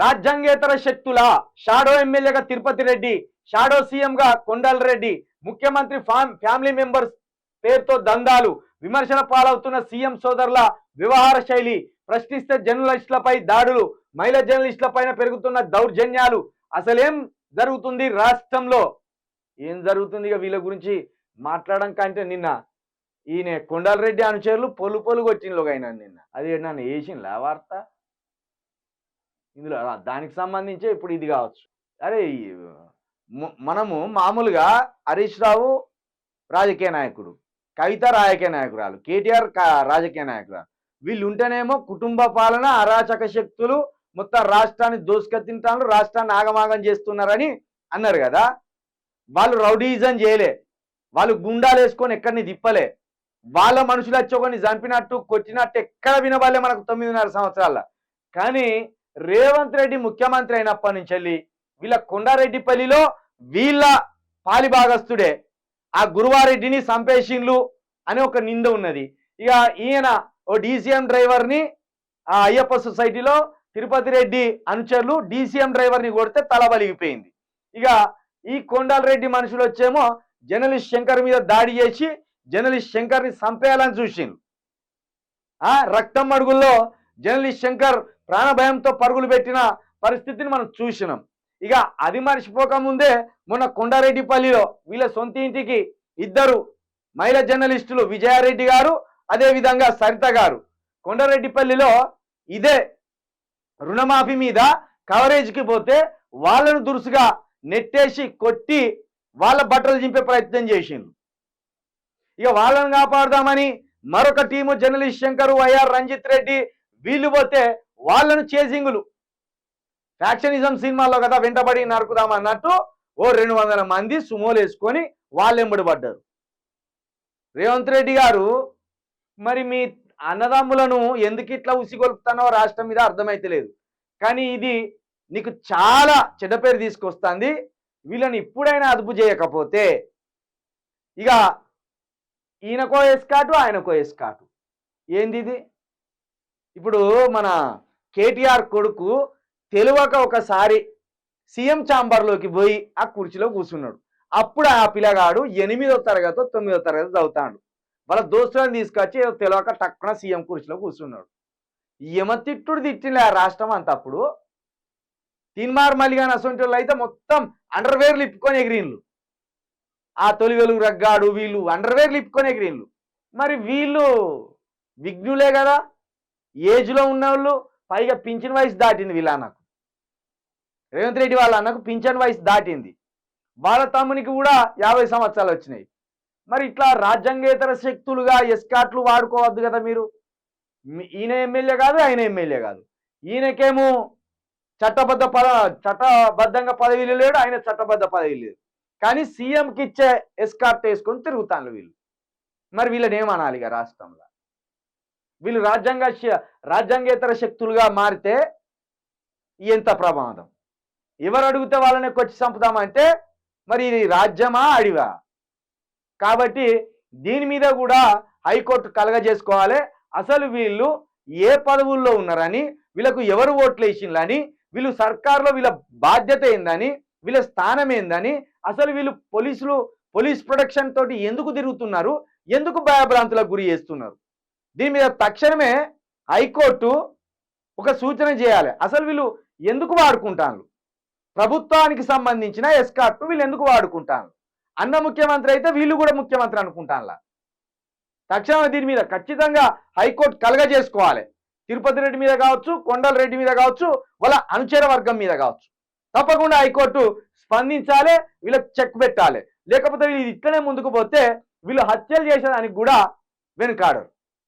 రాజ్యాంగేతర శక్తుల షాడో ఎమ్మెల్యేగా తిరుపతి రెడ్డి షాడో సీఎంగా కొండల రెడ్డి ముఖ్యమంత్రి ఫామ్ ఫ్యామిలీ మెంబర్స్ పేరుతో దందాలు విమర్శల పాలవుతున్న సీఎం సోదరుల వ్యవహార శైలి ప్రశ్నిస్తే జర్నలిస్టులపై దాడులు మహిళా జర్నలిస్టుల పైన పెరుగుతున్న దౌర్జన్యాలు అసలేం జరుగుతుంది రాష్ట్రంలో? ఏం జరుగుతుంది ఇక వీళ్ళ గురించి మాట్లాడడం కంటే నిన్న ఈయన కొండలరెడ్డి అనుచరులు పొలు పొలు కొట్టినలో నిన్న. అది నన్ను వేసిండ్లా వార్త? ఇందులో దానికి సంబంధించి ఇప్పుడు ఇది కావచ్చు. అరే మనము మామూలుగా హరీష్ రావు రాజకీయ నాయకుడు కవిత రాజకీయ నాయకురాలు కేటీఆర్ రాజకీయ నాయకురాలు. వీళ్ళు ఉంటేనేమో కుటుంబ పాలన అరాచక శక్తులు మొత్తం రాష్ట్రాన్ని దోసుకెత్తింటాను రాష్ట్రాన్ని ఆగమాగం చేస్తున్నారని అన్నారు కదా. వాళ్ళు రౌడీజం చేయలే. వాళ్ళు గుండాలు వేసుకొని ఎక్కడిని తిప్పలే. వాళ్ళ మనుషులు వచ్చి ఒకరిని చంపినట్టు కొట్టినట్టు ఎక్కడ వినవాలే మనకు తొమ్మిదిన్నర సంవత్సరాల కానీ రేవంత్ రెడ్డి ముఖ్యమంత్రి అయినప్పటి నుంచి వెళ్ళి వీళ్ళ కొండారెడ్డిపల్లిలో వీళ్ళ పాలిభాగస్తుడే ఆ గురువారెడ్డిని సంపేషిన్లు అని ఒక నింద ఉన్నది. ఇక ఈయన ఓ డీసీఎం డ్రైవర్ని ఆ అయ్యప్ప సొసైటీలో తిరుపతి రెడ్డి అనుచరులు డీసీఎం డ్రైవర్ని కొడితే తల బలిగిపోయింది. ఇక ఈ కొండాలరెడ్డి మనుషులు వచ్చేమో జర్నలిస్ట్ శంకర్ మీద దాడి చేసి జర్నలిస్ట్ శంకర్ని చంపేయాలని చూసిండు ఆ రక్తం అడుగుల్లో జర్నలిస్ట్ శంకర్ ప్రాణభయంతో పరుగులు పెట్టిన పరిస్థితిని మనం చూసినాం. ఇక అది మర్చిపోక ముందే మొన్న కొండారెడ్డిపల్లిలో వీళ్ళ సొంత ఇంటికి ఇద్దరు మహిళా జర్నలిస్టులు విజయారెడ్డి గారు అదేవిధంగా సరిత గారు. కొండారెడ్డిపల్లిలో ఇదే రుణమాఫీ మీద కవరేజ్కి పోతే వాళ్ళను దురుసుగా నెట్టేసి కొట్టి వాళ్ళ బట్టలు చింపే ప్రయత్నం చేసిండు. ఇక వాళ్ళను కాపాడదామని మరొక team journalist Shankar YR Ranjith Reddy వీళ్ళు పోతే వాళ్ళను చేసింగులు. ఫ్యాక్షనిజం సినిమాల్లో కదా వెంటబడి నరుకుదాం అన్నట్టు ఓ రెండు వందల మంది సుమోలు వేసుకొని వాళ్ళు ఎంబడి పడ్డారు. రేవంత్ రెడ్డి గారు మరి మీ అన్నదమ్ములను ఎందుకు ఇట్లా ఉసిగొల్పుతానో రాష్ట్రం మీద అర్థమైతలేదు కానీ ఇది నీకు చాలా చెడ్డ పేరు తీసుకొస్తుంది. వీళ్ళని ఇప్పుడైనా అదుపు చేయకపోతే ఇక ఈయనకో ఎస్కాటు ఆయనకో ఎస్కాటు. ఏంది ఇది? ఇప్పుడు మన కేటీఆర్ కొడుకు తెలియక ఒకసారి సీఎం ఛాంబర్లోకి పోయి ఆ కుర్చీలో కూర్చున్నాడు. అప్పుడు ఆ పిల్లగాడు ఎనిమిదో తరగతి తొమ్మిదో తరగతి చదువుతాడు. వాళ్ళ దోస్తులను తీసుకొచ్చి ఏదో తెలియక టక్కున సీఎం కుర్చీలో కూర్చున్నాడు. యమ తిట్టుడు ఆ రాష్ట్రం అంత అప్పుడు. తిన్మార్ మల్లిగాని అసొంటి వాళ్ళు అయితే మొత్తం అండర్వేర్లు ఇప్పుకొని ఎగిరిన్లు. ఆ తొలి వెలుగు రగ్గాడు వీళ్ళు అండర్వేర్లు ఇప్పుకొని ఎగిరిన్లు. మరి వీళ్ళు విఘ్నులే కదా. ఏజ్లో ఉన్న వాళ్ళు పైగా పింఛన్ వయసు దాటింది వీళ్ళ అన్నకు. రేవంత్ రెడ్డి వాళ్ళ అన్నకు పింఛన్ వయసు దాటింది. వాళ్ళ తమ్మునికి కూడా యాభై సంవత్సరాలు వచ్చినాయి. మరి ఇట్లా రాజ్యాంగేతర శక్తులుగా ఎస్కాట్లు వాడుకోవద్దు కదా మీరు. ఈయన ఎమ్మెల్యే కాదు ఆయన ఎమ్మెల్యే కాదు. ఈయనకేమో చట్టబద్ధ పద చట్టబద్ధంగా పదవీలు లేడు ఆయన చట్టబద్ధ పదవి లేదు. కానీ సీఎంకి ఇచ్చే ఎస్కార్ట్ వేసుకొని తిరుగుతాను వీళ్ళు. మరి వీళ్ళని ఏమనాలి ఇక రాష్ట్రంలో? వీళ్ళు రాజ్యాంగ శ- రాజ్యాంగేతర శక్తులుగా మారితే ఎంత ప్రమాదం? ఎవరు అడిగితే వాళ్ళని కొచ్చి చంపుదామంటే మరి ఇది రాజ్యమా అడివా కాబట్టి దీని మీద కూడా హైకోర్టు కలగజేసుకోవాలి. అసలు వీళ్ళు ఏ పదవుల్లో ఉన్నారని వీళ్ళకు ఎవరు ఓట్లు వేసిందని వీళ్ళు సర్కార్లో వీళ్ళ బాధ్యత ఏందని వీళ్ళ స్థానం ఏందని అసలు వీళ్ళు పోలీసులు పోలీస్ ప్రొటెక్షన్ తోటి ఎందుకు తిరుగుతున్నారు? ఎందుకు భయభ్రాంతులకు గురి చేస్తున్నారు? దీని మీద తక్షణమే హైకోర్టు ఒక సూచన చేయాలి. అసలు వీళ్ళు ఎందుకు వాడుకుంటాను ప్రభుత్వానికి సంబంధించిన ఎస్కార్ట్ వీళ్ళు ఎందుకు వాడుకుంటాను అన్న ముఖ్యమంత్రి అయితే వీళ్ళు కూడా ముఖ్యమంత్రి అనుకుంటానులా? తక్షణమే దీని మీద ఖచ్చితంగా హైకోర్టు కలగజేసుకోవాలి తిరుపతి రెడ్డి మీద కావచ్చు కొండల రెడ్డి మీద కావచ్చు వాళ్ళ అనుచర వర్గం మీద కావచ్చు. తప్పకుండా హైకోర్టు స్పందించాలి వీళ్ళకి చెక్ పెట్టాలి. లేకపోతే వీళ్ళు ఇట్లనే ముందుకు పోతే వీళ్ళు హత్యలు చేసేదానికి కూడా వెనుకాడరు.